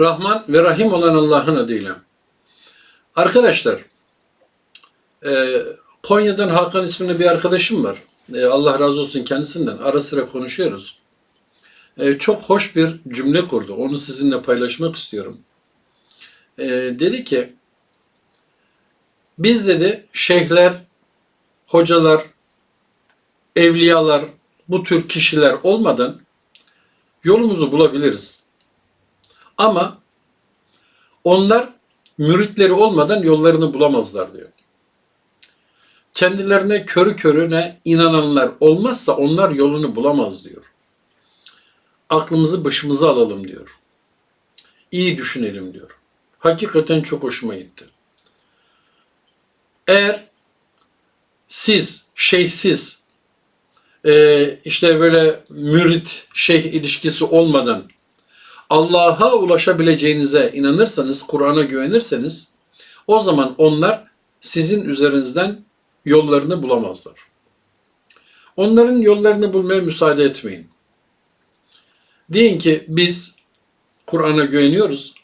Rahman ve Rahim olan Allah'ın adıyla. Arkadaşlar, e, Konya'dan Hakan isminde bir arkadaşım var. E, Allah razı olsun kendisinden. Ara sıra konuşuyoruz. E, çok hoş bir cümle kurdu. Onu sizinle paylaşmak istiyorum. Dedi ki, biz dedi şeyhler, hocalar, evliyalar, bu tür kişiler olmadan yolumuzu bulabiliriz. Ama onlar müritleri olmadan yollarını bulamazlar diyor. Kendilerine körü körüne inananlar olmazsa onlar yolunu bulamaz diyor. Aklımızı başımıza alalım diyor. İyi düşünelim diyor. Hakikaten çok hoşuma gitti. Eğer siz şeyhsiz e, işte böyle mürit şeyh ilişkisi olmadan Allah'a ulaşabileceğinize inanırsanız, Kur'an'a güvenirseniz o zaman onlar sizin üzerinizden yollarını bulamazlar. Onların yollarını bulmaya müsaade etmeyin. Deyin ki biz Kur'an'a güveniyoruz.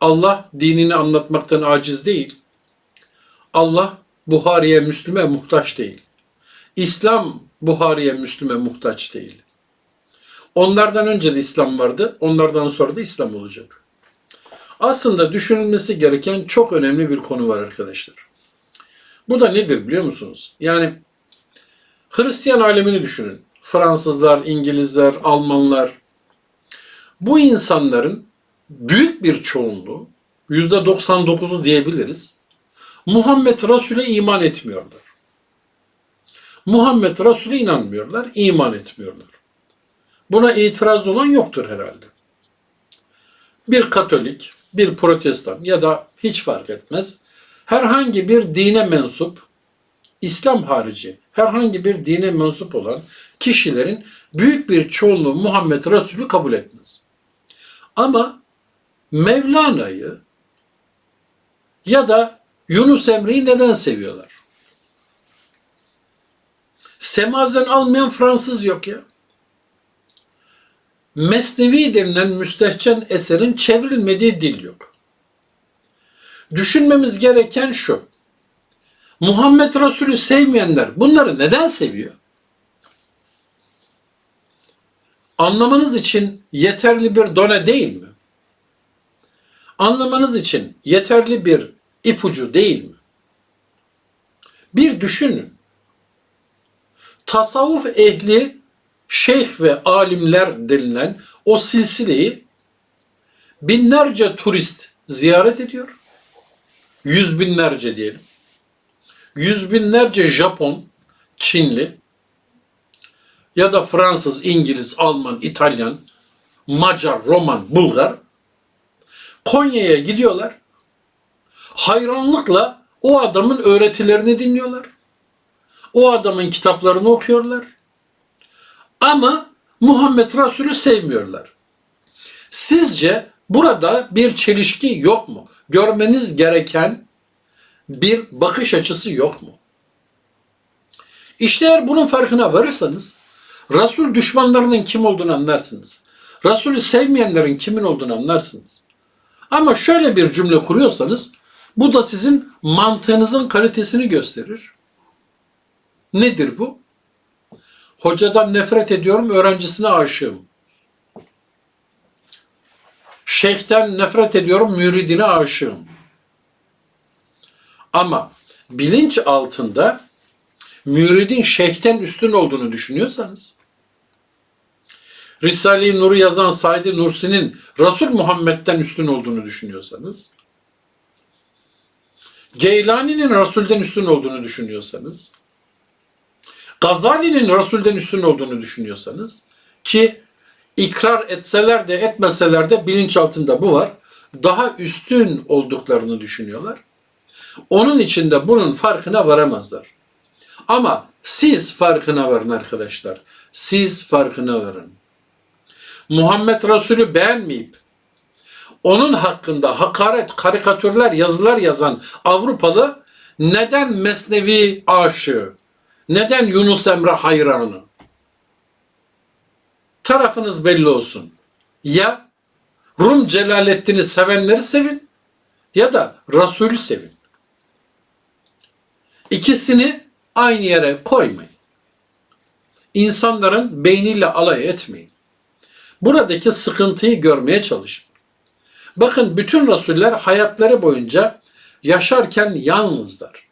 Allah dinini anlatmaktan aciz değil. Allah Buhari'ye, Müslüme muhtaç değil. İslam Buhari'ye, Müslüme muhtaç değil. Onlardan önce de İslam vardı, onlardan sonra da İslam olacak. Aslında düşünülmesi gereken çok önemli bir konu var arkadaşlar. Bu da nedir biliyor musunuz? Yani Hristiyan alemini düşünün. Fransızlar, İngilizler, Almanlar. Bu insanların büyük bir çoğunluğu, %99'u diyebiliriz, Muhammed Resul'e iman etmiyorlar. Muhammed Resul'e inanmıyorlar, iman etmiyorlar. Buna itiraz olan yoktur herhalde. Bir Katolik, bir Protestan ya da hiç fark etmez herhangi bir dine mensup, İslam harici herhangi bir dine mensup olan kişilerin büyük bir çoğunluğu Muhammed Resulü kabul etmez. Ama Mevlana'yı ya da Yunus Emre'yi neden seviyorlar? Semazen almayan Fransız yok ya. Mesnevi denilen müstehcen eserin çevrilmediği dil yok. Düşünmemiz gereken şu. Muhammed Resulü sevmeyenler bunları neden seviyor? Anlamanız için yeterli bir done değil mi? Anlamanız için yeterli bir ipucu değil mi? Bir düşünün. Tasavvuf ehli şeyh ve alimler denilen o silsileyi binlerce turist ziyaret ediyor. Yüz binlerce diyelim. Yüz binlerce Japon, Çinli ya da Fransız, İngiliz, Alman, İtalyan, Macar, Roman, Bulgar Konya'ya gidiyorlar. Hayranlıkla o adamın öğretilerini dinliyorlar. O adamın kitaplarını okuyorlar. Ama Muhammed Resulü sevmiyorlar. Sizce burada bir çelişki yok mu? Görmeniz gereken bir bakış açısı yok mu? İşte eğer bunun farkına varırsanız Resul düşmanlarının kim olduğunu anlarsınız. Resulü sevmeyenlerin kimin olduğunu anlarsınız. Ama şöyle bir cümle kuruyorsanız bu da sizin mantığınızın kalitesini gösterir. Nedir bu? Hocadan nefret ediyorum, öğrencisine aşığım. Şeyhten nefret ediyorum, müridine aşığım. Ama bilinç altında müridin şeyhten üstün olduğunu düşünüyorsanız, Risale-i Nur'u yazan Said Nursi'nin Resul Muhammed'den üstün olduğunu düşünüyorsanız, Geylani'nin Resul'den üstün olduğunu düşünüyorsanız, Gazali'nin Resul'den üstün olduğunu düşünüyorsanız ki ikrar etseler de etmeseler de bilinç altında bu var. Daha üstün olduklarını düşünüyorlar. Onun için de bunun farkına varamazlar. Ama siz farkına varın arkadaşlar. Siz farkına varın. Muhammed Resulü beğenmeyip onun hakkında hakaret, karikatürler, yazılar yazan Avrupalı neden Mesnevi aşığı, neden Yunus Emre hayranı? Tarafınız belli olsun. Ya Rum Celaleddin'i sevenleri sevin ya da Resulü sevin. İkisini aynı yere koymayın. İnsanların beyniyle alay etmeyin. Buradaki sıkıntıyı görmeye çalışın. Bakın bütün rasuller hayatları boyunca yaşarken yalnızlar.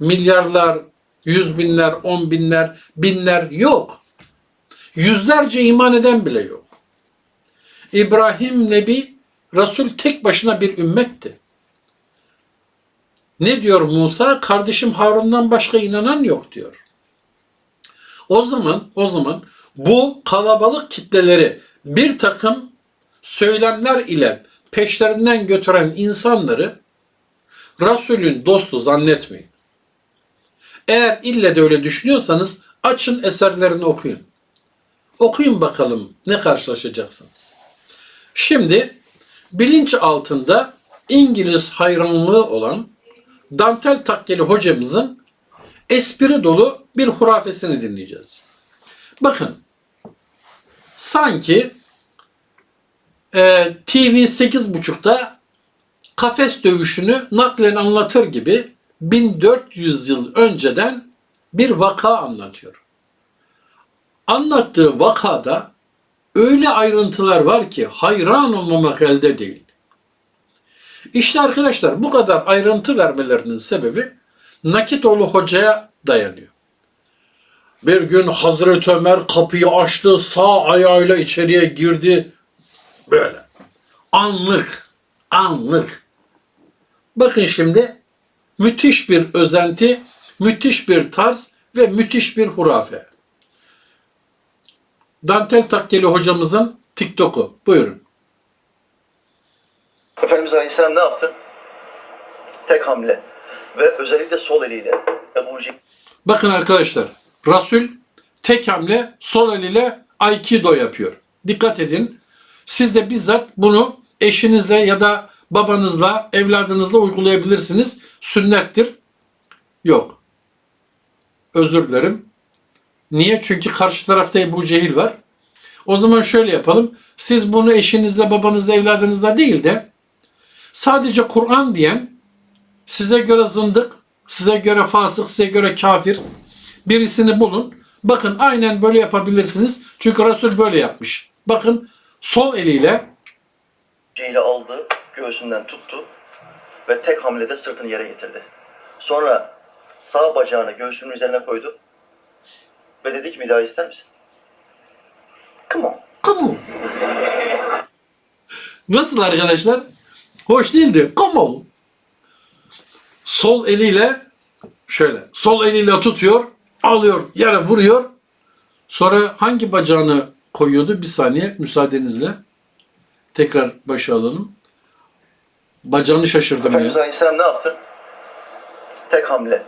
Milyarlar, yüz binler, on binler, binler yok. Yüzlerce iman eden bile yok. İbrahim Nebi, Resul tek başına bir ümmetti. Ne diyor Musa? Kardeşim Harun'dan başka inanan yok diyor. O zaman, o zaman bu kalabalık kitleleri bir takım söylemler ile peşlerinden götüren insanları Resulün dostu zannetmeyin. Eğer ille de öyle düşünüyorsanız açın eserlerini okuyun. Okuyun bakalım ne karşılaşacaksınız. Şimdi bilinç altında İngiliz hayranlığı olan Dantel Takkeli hocamızın espri dolu bir hurafesini dinleyeceğiz. Bakın sanki e, TV 8.30'da kafes dövüşünü naklen anlatır gibi 1400 yıl önceden bir vaka anlatıyor. Anlattığı vakada öyle ayrıntılar var ki hayran olmamak elde değil. İşte arkadaşlar bu kadar ayrıntı vermelerinin sebebi Nakitoğlu Hoca'ya dayanıyor. Bir gün Hazreti Ömer kapıyı açtı, sağ ayağıyla içeriye girdi. Böyle. Anlık, anlık. Bakın şimdi müthiş bir özenti, müthiş bir tarz ve müthiş bir hurafe. Dantel Takkeli hocamızın TikTok'u. Buyurun. Efendimiz Aleyhisselam ne yaptı? Tek hamle ve özellikle sol eliyle Ebu Cehil Bakın arkadaşlar, Rasul tek hamle sol eliyle Aikido yapıyor. Dikkat edin. Siz de bizzat bunu eşinizle ya da babanızla, evladınızla uygulayabilirsiniz. Sünnettir. Yok. Özür dilerim. Niye? Çünkü karşı tarafta Ebu Cehil var. O zaman şöyle yapalım. Siz bunu eşinizle, babanızla, evladınızla değil de sadece Kur'an diyen size göre zındık, size göre fasık, size göre kafir birisini bulun. Bakın aynen böyle yapabilirsiniz. Çünkü Resul böyle yapmış. Bakın sol eliyle Cehil'i aldı, göğsünden tuttu ve tek hamlede sırtını yere getirdi. Sonra sağ bacağını göğsünün üzerine koydu ve dedi ki bir daha ister misin? Come on. Come on. Nasıl arkadaşlar? Hoş değildi. Come on. Sol eliyle şöyle sol eliyle tutuyor, alıyor, yere vuruyor. Sonra hangi bacağını koyuyordu? Bir saniye müsaadenizle. Tekrar başa alalım. Bacağını şaşırdım Efendimiz ya. Aleyhisselam ne yaptı? Tek hamle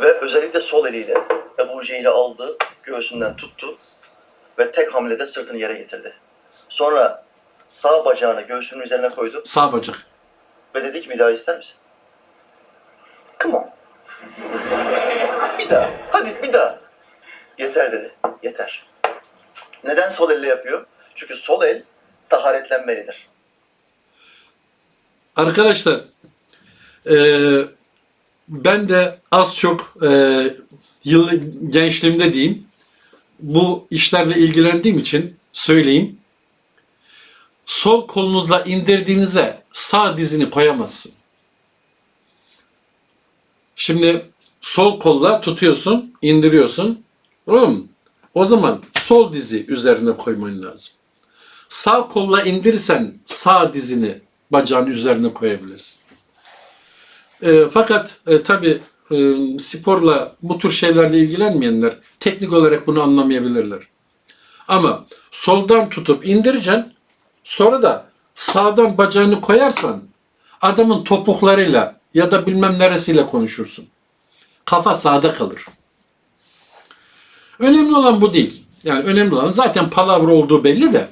ve özellikle sol eliyle Ebu Cehil'i aldı, göğsünden tuttu ve tek hamlede sırtını yere getirdi. Sonra sağ bacağını göğsünün üzerine koydu Sağ bacak. ve dedi ki bir daha ister misin? Come on. Bir daha. Hadi bir daha. Yeter dedi. Yeter. Neden sol elle yapıyor? Çünkü sol el taharetlenmelidir. Arkadaşlar eee, ben de az çok eee yıl gençliğimde diyeyim bu işlerle ilgilendiğim için söyleyeyim. Sol kolunuzla indirdiğinize sağ dizini koyamazsın. Şimdi sol kolla tutuyorsun, indiriyorsun. Tamam? O zaman sol dizi üzerine koyman lazım. Sağ kolla indirirsen sağ dizini bacağın üzerine koyabilirsin. E, fakat e, tabi sporla bu tür şeylerle ilgilenmeyenler teknik olarak bunu anlamayabilirler. Ama soldan tutup indireceksin sonra da sağdan bacağını koyarsan adamın topuklarıyla ya da bilmem neresiyle konuşursun. Kafa sağda kalır. Önemli olan bu değil. Yani önemli olan zaten palavra olduğu belli de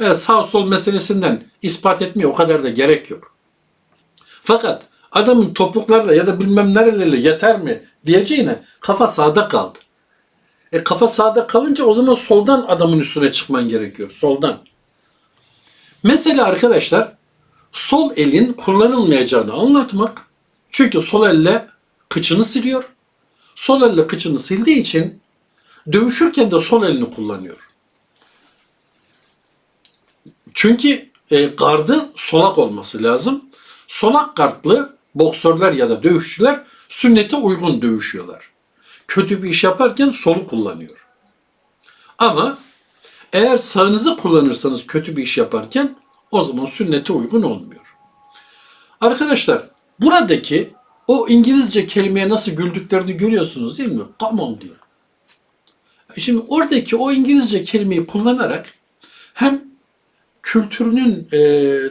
e, sağ sol meselesinden ispat etmeye o kadar da gerek yok. Fakat adamın topuklarla ya da bilmem nereleriyle yeter mi diyeceğine kafa sağda kaldı. E kafa sağda kalınca o zaman soldan adamın üstüne çıkman gerekiyor. Soldan. Mesela arkadaşlar sol elin kullanılmayacağını anlatmak. Çünkü sol elle kıçını siliyor. Sol elle kıçını sildiği için dövüşürken de sol elini kullanıyor. Çünkü e, gardı solak olması lazım. Solak gardlı boksörler ya da dövüşçüler sünnete uygun dövüşüyorlar. Kötü bir iş yaparken solu kullanıyor. Ama eğer sağınızı kullanırsanız kötü bir iş yaparken o zaman sünnete uygun olmuyor. Arkadaşlar buradaki o İngilizce kelimeye nasıl güldüklerini görüyorsunuz değil mi? Come on diyor. Şimdi oradaki o İngilizce kelimeyi kullanarak hem kültürünün e,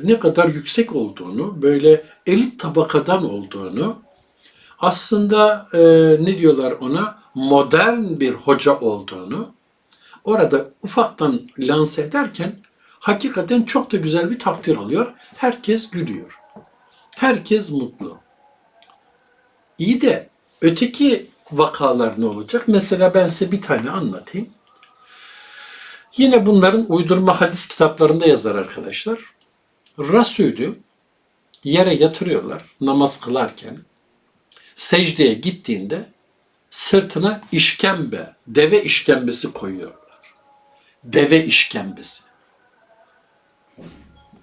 ne kadar yüksek olduğunu, böyle elit tabakadan olduğunu, aslında e, ne diyorlar ona, modern bir hoca olduğunu orada ufaktan lanse ederken hakikaten çok da güzel bir takdir alıyor. Herkes gülüyor. Herkes mutlu. İyi de öteki vakalar ne olacak? Mesela ben size bir tane anlatayım. Yine bunların uydurma hadis kitaplarında yazar arkadaşlar. Resulü yere yatırıyorlar namaz kılarken. Secdeye gittiğinde sırtına işkembe, deve işkembesi koyuyorlar. Deve işkembesi.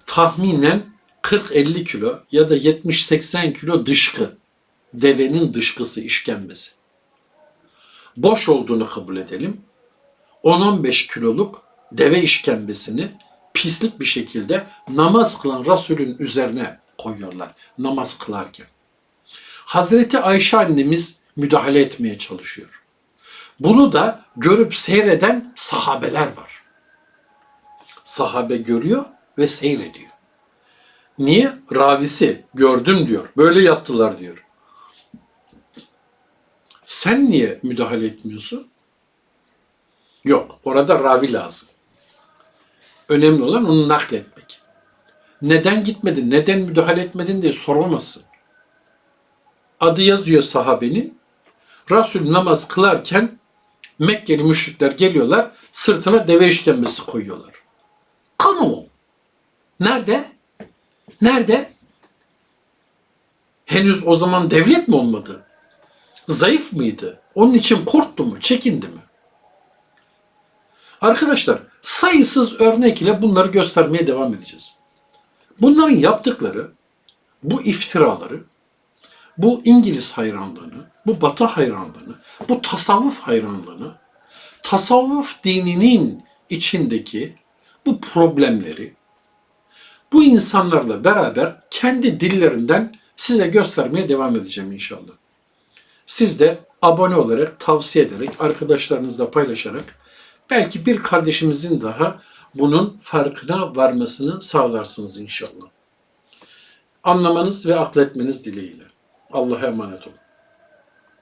Tahminen 40-50 kilo ya da 70-80 kilo dışkı. Devenin dışkısı işkembesi. Boş olduğunu kabul edelim. 10-15 kiloluk deve işkembesini pislik bir şekilde namaz kılan Resulün üzerine koyuyorlar namaz kılarken. Hazreti Ayşe annemiz müdahale etmeye çalışıyor. Bunu da görüp seyreden sahabeler var. Sahabe görüyor ve seyrediyor. Niye? Ravisi gördüm diyor. Böyle yaptılar diyor. Sen niye müdahale etmiyorsun? Yok. Orada ravi lazım. Önemli olan onu nakletmek. Neden gitmedin, neden müdahale etmedin diye soramazsın. Adı yazıyor sahabenin. Resul namaz kılarken Mekkeli müşrikler geliyorlar, sırtına deve işkembesi koyuyorlar. Come on. Nerede? Nerede? Henüz o zaman devlet mi olmadı? Zayıf mıydı? Onun için korktu mu, çekindi mi? Arkadaşlar sayısız örnek ile bunları göstermeye devam edeceğiz. Bunların yaptıkları, bu iftiraları, bu İngiliz hayranlığını, bu Batı hayranlığını, bu tasavvuf hayranlığını, tasavvuf dininin içindeki bu problemleri bu insanlarla beraber kendi dillerinden size göstermeye devam edeceğim inşallah. Siz de abone olarak, tavsiye ederek, arkadaşlarınızla paylaşarak belki bir kardeşimizin daha bunun farkına varmasını sağlarsınız inşallah. Anlamanız ve akletmeniz dileğiyle. Allah'a emanet olun.